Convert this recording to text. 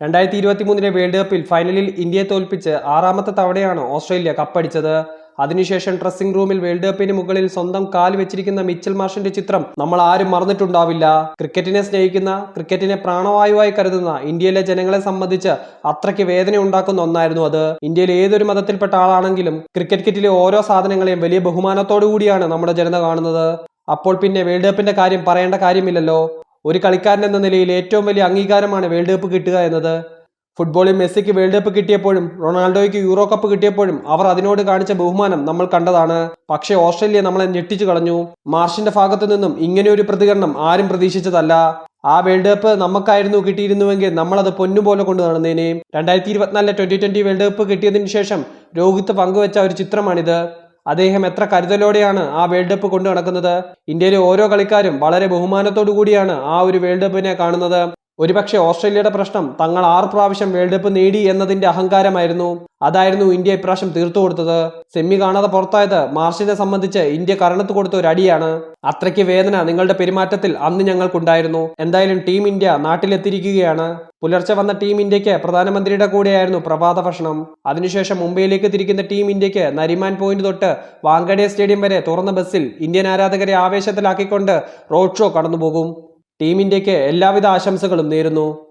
രണ്ടായിരത്തി ഇരുപത്തി മൂന്നിലെ വേൾഡ് കപ്പിൽ ഫൈനലിൽ ഇന്ത്യയെ തോൽപ്പിച്ച് ആറാമത്തെ തവണയാണ് ഓസ്ട്രേലിയ കപ്പടിച്ചത്. അതിനുശേഷം ഡ്രസ്സിംഗ് റൂമിൽ വേൾഡ് കപ്പിന് മുകളിൽ സ്വന്തം കാൽ വെച്ചിരിക്കുന്ന മിച്ചൽ മാഷിന്റെ ചിത്രം നമ്മൾ ആരും മറന്നിട്ടുണ്ടാവില്ല. ക്രിക്കറ്റിനെ സ്നേഹിക്കുന്ന ക്രിക്കറ്റിനെ പ്രാണവായുവായി കരുതുന്ന ഇന്ത്യയിലെ ജനങ്ങളെ സംബന്ധിച്ച് അത്രയ്ക്ക് വേദന ഉണ്ടാക്കുന്ന ഒന്നായിരുന്നു അത്. ഇന്ത്യയിൽ ഏതൊരു മതത്തിൽപ്പെട്ട ആളാണെങ്കിലും ക്രിക്കറ്റ് കിറ്റിലെ ഓരോ സാധനങ്ങളെയും വലിയ ബഹുമാനത്തോടു കൂടിയാണ് നമ്മുടെ ജനത കാണുന്നത്. അപ്പോൾ പിന്നെ വേൾഡ് കപ്പിന്റെ കാര്യം പറയേണ്ട കാര്യമില്ലല്ലോ? ഒരു കളിക്കാരൻ എന്ന നിലയിൽ ഏറ്റവും വലിയ അംഗീകാരമാണ് വേൾഡ് കപ്പ് കിട്ടുക എന്നത്. ഫുട്ബോളിൽ മെസ്സിക്ക് വേൾഡ് കപ്പ് കിട്ടിയപ്പോഴും റൊണാൾഡോയ്ക്ക് യൂറോ കപ്പ് കിട്ടിയപ്പോഴും അവർ അതിനോട് കാണിച്ച ബഹുമാനം നമ്മൾ കണ്ടതാണ്. പക്ഷേ ഓസ്ട്രേലിയ നമ്മളെ ഞെട്ടിച്ചു കളഞ്ഞു. മാർഷിന്റെ ഭാഗത്തു നിന്നും ഇങ്ങനെയൊരു പ്രതികരണം ആരും പ്രതീക്ഷിച്ചതല്ല. ആ വേൾഡ് കപ്പ് നമുക്കായിരുന്നു കിട്ടിയിരുന്നുവെങ്കിൽ നമ്മളത് പൊന്നുപോലെ കൊണ്ടു നടന്നേനെ. രണ്ടായിരത്തി ഇരുപത്തിനാലിലെ ട്വന്റി ട്വന്റി വേൾഡ് കപ്പ് കിട്ടിയതിനു ശേഷം രോഹിത് പങ്കുവച്ച ഒരു ചിത്രമാണിത്. അദ്ദേഹം എത്ര കരുതലോടെയാണ് ആ വേൾഡ് കപ്പ് കൊണ്ടു നടക്കുന്നത്? ഇന്ത്യയിലെ ഓരോ കളിക്കാരും വളരെ ബഹുമാനത്തോടു കൂടിയാണ് ആ ഒരു വേൾഡ് കപ്പിനെ കാണുന്നത്. ഒരുപക്ഷെ ഓസ്ട്രേലിയയുടെ പ്രശ്നം തങ്ങൾ ആറ് പ്രാവശ്യം വേൾഡ് കപ്പ് നേടി എന്നതിന്റെ അഹങ്കാരമായിരുന്നു. അതായിരുന്നു ഇന്ത്യ ഇപ്രാവശ്യം തീർത്തു കൊടുത്തത്. സെമി കാണാതെ പുറത്തായത് മാർഷിനെ സംബന്ധിച്ച് ഇന്ത്യ കരണത്ത് കൊടുത്ത ഒരു അടിയാണ്. അത്രയ്ക്ക് വേദന നിങ്ങളുടെ പെരുമാറ്റത്തിൽ അന്ന് ഞങ്ങൾക്കുണ്ടായിരുന്നു. എന്തായാലും ടീം ഇന്ത്യ നാട്ടിലെത്തിയിരിക്കുകയാണ്. പുലർച്ചെ വന്ന ടീം ഇന്ത്യയ്ക്ക് പ്രധാനമന്ത്രിയുടെ കൂടെയായിരുന്നു പ്രഭാത ഭക്ഷണം. അതിനുശേഷം മുംബൈയിലേക്ക് തിരിക്കുന്ന ടീം ഇന്ത്യയ്ക്ക് നരിമാൻ പോയിന്റ് തൊട്ട് വാങ്കഡേ സ്റ്റേഡിയം വരെ തുറന്ന ബസ്സിൽ ഇന്ത്യൻ ആരാധകരെ ആവേശത്തിലാക്കിക്കൊണ്ട് റോഡ് ഷോ കടന്നുപോകും. ടീം എല്ലാവിധ ആശംസകളും നേരുന്നു.